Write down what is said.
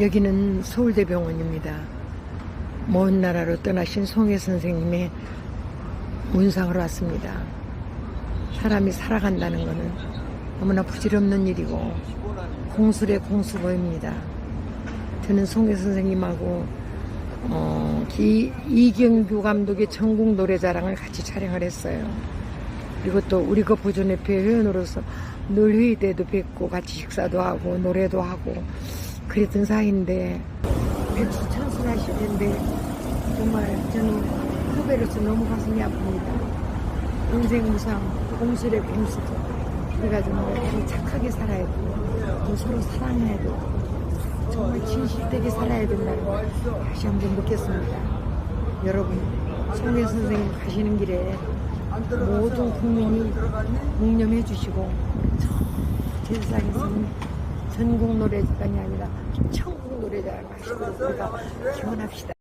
여기는 서울대병원입니다. 먼 나라로 떠나신 송혜 선생님의 문상으로 왔습니다. 사람이 살아간다는 것은 너무나 부질없는 일이고 공술의 공수보입니다. 저는 송혜 선생님하고 어, 기- 이경규 감독의 전국 노래자랑을 같이 촬영을 했어요. 그리고 또 우리 그 보존협회 회원으로서 늘 회의 때도 뵙고 같이 식사도 하고 노래도 하고 그랬던 사이인데 백수 천순하실 텐데 정말 저는 후배로서 너무 가슴이 아픕니다. 인생 무상 공수죠. 우리가 정말 참 착하게 살아야 되고 또 서로 사랑해야 되고 정말 진실되게 살아야 된다는 걸 다시 한번 느꼈습니다. 여러분 송혜 선생님 가시는 길에 모든 국민이 묵념해 주시고 저 세상에서는 전국 노래자랑이 아니라 천국 노래자랑 하시도록 우리가 기원합시다.